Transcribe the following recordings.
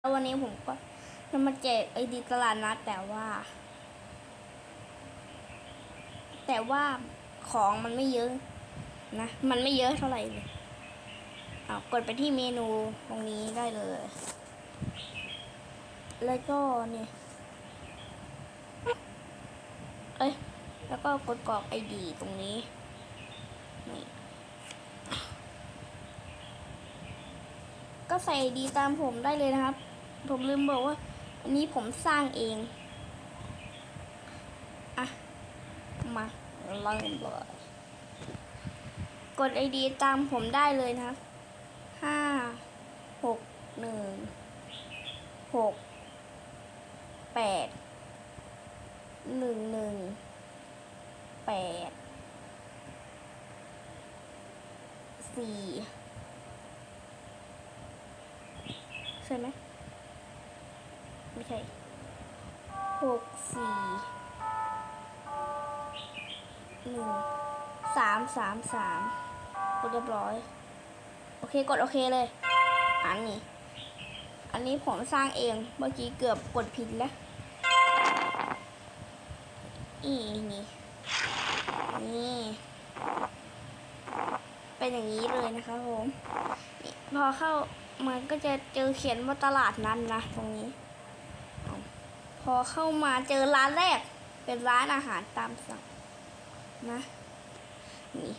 แล้ววันนี้ผมก็จะมาแจกไอดีตลาดนัดแต่ว่า แต่ว่าของมันไม่เยอะนะ มันไม่เยอะเท่าไหร่เลยเอากดไปที่เมนูตรงนี้ได้เลย แล้วก็เนี่ยเอ้ยแล้วก็กดกรอกไอดีตรงนี้นี่ก็ใส่ดีตามผมได้เลยนะครับ ผมลืมบอกว่า อันนี้ผมสร้างเอง อะ มาเริ่มเลยกดไอดีตามผมได้เลยนะครับห้าหกหนึ่งหกแปดหนึ่งหนึ่งแปดสี่ใช่ไหม ใช่หกสี่หนึ่งสามสามสามกดเรียบร้อย โอเคกดโอเคเลย อันนี้ อันนี้ผมสร้างเองเมื่อกี้เกือบกดผิดแล้วอีนี่นี่ เป็นอย่างนี้เลยนะคะผมพอเข้ามันก็จะเจอเขียนว่าตลาดนั้นนะตรงนี้ อเข้ามาเจอร้านแรก เป็นร้านอาหารตามสั่งนะนี่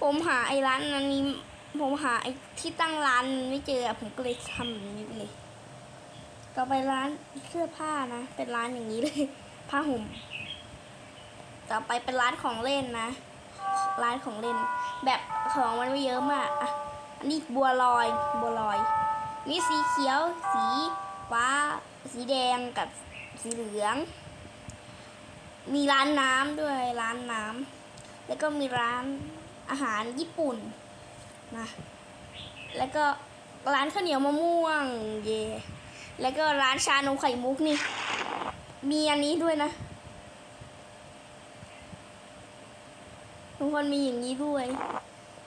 ผมหาไอ้ร้านนั้นนี้ ผมหาไอ้ที่ตั้งร้านไม่เจอผมก็เลยทำแบบนี้เลยต่อไปร้านเสื้อผ้านะ เป็นร้านอย่างนี้เลย ผ้าห่มต่อไปเป็นร้านของเล่นนะ ร้านของเล่น แบบของมันไม่เยอะมากอะอันนี้บัวลอย บัวลอย มีสีเขียว สีฟ้า สีแดงกับสีเหลือง มีร้านน้ำด้วยร้านน้ำแล้วก็มีร้านอาหารญี่ปุ่นนะแล้วก็ร้านข้าวเหนียวมะม่วงเย่แล้วก็ร้านชานมไข่มุกนี่ มีอันนี้ด้วยนะทุกคนมีอย่างนี้ด้วย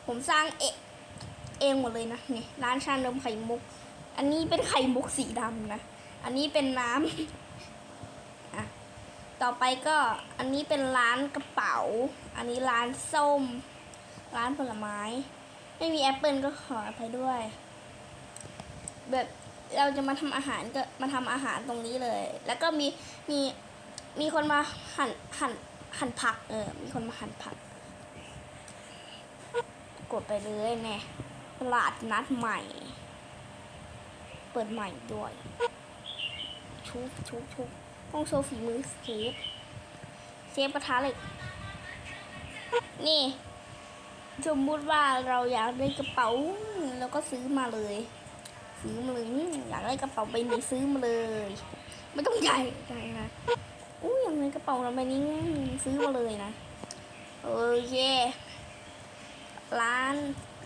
ผมสร้างเองเองหมดเลยนะนี่ร้านชานมไข่มุก อันนี้เป็นไข่มุกสีดำนะ อันนี้เป็นน้ำอะต่อไปก็อันนี้เป็นร้านกระเป๋า อันนี้ร้านส้ม ร้านผลไม้ ไม่มีแอปเปิลก็ขออภัยด้วย แบบเราจะมาทำอาหารก็มาทำอาหารตรงนี้เลย แล้วก็มีมีมีคนมาหั่นหั่นหั่นผัก เออ มีคนมาหั่นผัก กดไปเลยแน่ตลาดนัดใหม่ เปิดใหม่ด้วย ชุบชุบชุบต้องโชว์ฝีมือเชฟเชฟกระทะเหล็ก นี่ สมมุติว่าเราอยากได้กระเป๋าเราก็ซื้อมาเลย ซื้อมาเลยอยากได้กระเป๋าใบนี้ซื้อมาเลย ไม่ต้องใหญ่ใหญ่นะอู้ยอย่างไรกระเป๋าเราใบนี้ซื้อมาเลยนะโอเคร้าน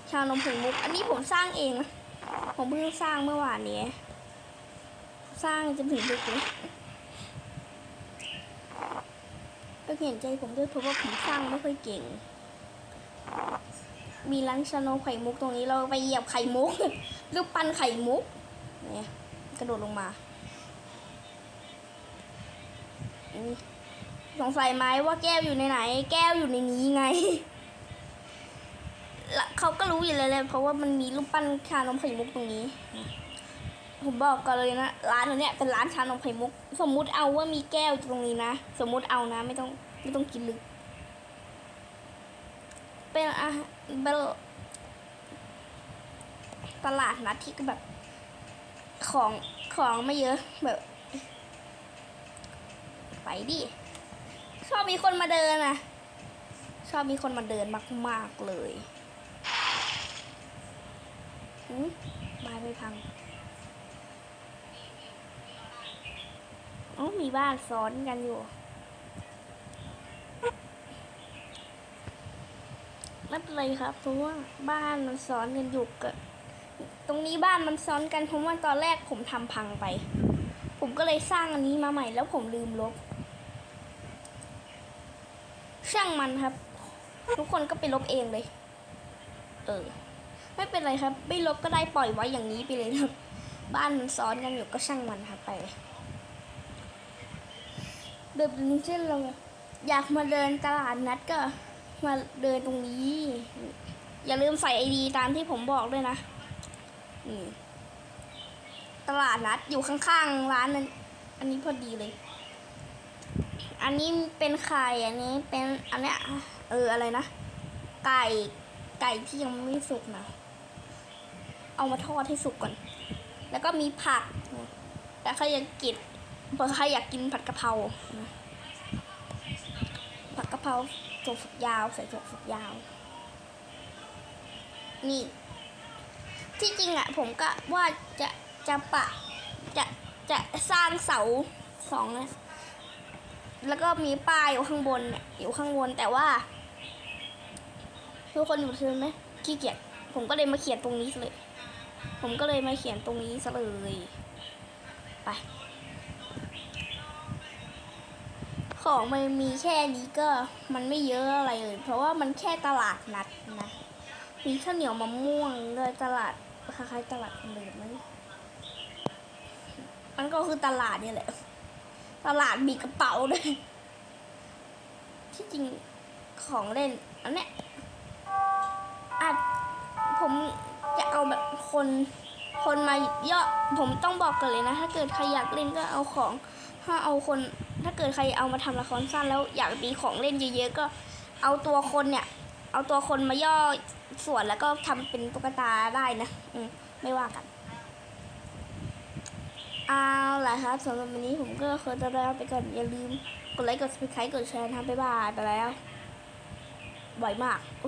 ชานมไข่มุก อันนี้ผมสร้างเองนะ ผมเพิ่งสร้างเมื่อวานนี้ สร้างจนถึงดึกเลยก็เห็นใจผมด้วยเพราะว่าผมสร้างไม่ค่อยเก่ง มีร้านชานไข่มุกตรงนี้เราไปเหยียบไข่มุกรูปปั้นไข่มุกเนี่ยกระโดดลงมาสงสัยไหมว่าแก้วอยู่ในไหน แก้วอยู่ในนี้ไง เขาก็รู้อยู่แล้วเลยเพราะว่ามันมีรูปปั้นชานมไข่มุกตรงนี้ ผมบอกก่อนเลยนะร้านอันเนี้ยเป็นร้านชานมไข่มุก สมมุติเอาว่ามีแก้วตรงนี้นะสมมุติเอานะไม่ต้องไม่ต้องกินลึก เป็นอาหารเป็นตลาดนัดที่ก็แบบ ของของไม่เยอะแบบ ไปดิชอบมีคนมาเดินนะชอบมีคนมาเดินมาก ๆ เลย หืมบายไม่พังอ๋อมีบ้านซ้อนกันอยู่ ไม่เป็นไรครับเพราะว่าบ้านมันซ้อนกันอยู่กับตรงนี้บ้านมันซ้อนกันเพราะว่าตอนแรกผมทำพังไป ผมก็เลยสร้างอันนี้มาใหม่แล้วผมลืมลบ ช่างมันครับ ทุกคนก็ไปลบเองเลย เออ ไม่เป็นไรครับ ไม่ลบก็ได้ปล่อยไว้อย่างนี้ไปเลยครับ บ้านมันซ้อนกันอยู่ก็ช่างมันครับไปเลยแบบนี้เช่นเราอยากมาเดินตลาดนัดก็มาเดินตรงนี้ อย่าลืมใส่ไอดีตามที่ผมบอกด้วยนะนี่ตลาดนัดอยู่ข้างๆร้านนั้น อันนี้พอดีเลย อันนี้เป็นไข่อันนี้เป็นอันเนี้ยเอออะไรนะ ไก่ไก่ที่ยังไม่สุกนะ เอามาทอดให้สุกก่อน แล้วก็มีผักนะแต่ใครอยากกินเผื่อใครอยากกินผัดกะเพราผัดกะเพราถั่วฝักยาวใส่ถั่วฝักยาว นี่ ที่จริงอะผมก็ว่าจะจะปะจะจะสร้างเสาสองนะแล้วก็มีป้ายอยู่ข้างบนเนี่ยอยู่ข้างบนแต่ว่าทุกคนอยู่เชิญไหมขี้เกียจผมก็เลยมาเขียนตรงนี้เลย ผมก็เลยมาเขียนตรงนี้ซะเลย ไป ของมันมีแค่นี้ก็มันไม่เยอะอะไรเลย เพราะว่ามันแค่ตลาดนัดนะ มีข้าวเหนียวมะม่วงด้วยตลาดคล้ายๆตลาดคนเดิมไหมมันก็คือตลาดนี่แหละ ตลาดมีกระเป๋าด้วยที่จริงของเล่นอันเนี้ยอาจผม จะเอาแบบคน คนมาเยอะผมต้องบอกกันเลยนะ ถ้าเกิดใครอยากเล่นก็เอาของ ถ้าเอาคน ถ้าเกิดใครเอามาทำละครสั้นแล้วอยากมีของเล่นเยอะๆก็ เอาตัวคนเนี่ย เอาตัวคนมาย่อส่วนแล้วก็ทำเป็นตุ๊กตาได้นะอืมไม่ว่ากันเอาล่ะครับสำหรับวันนี้ผมก็ขอตัวลาไปก่อนอย่าลืมกดไลค์กด subscribe กดแชร์นะบ๊ายบายไปแล้วบ่อยมากอ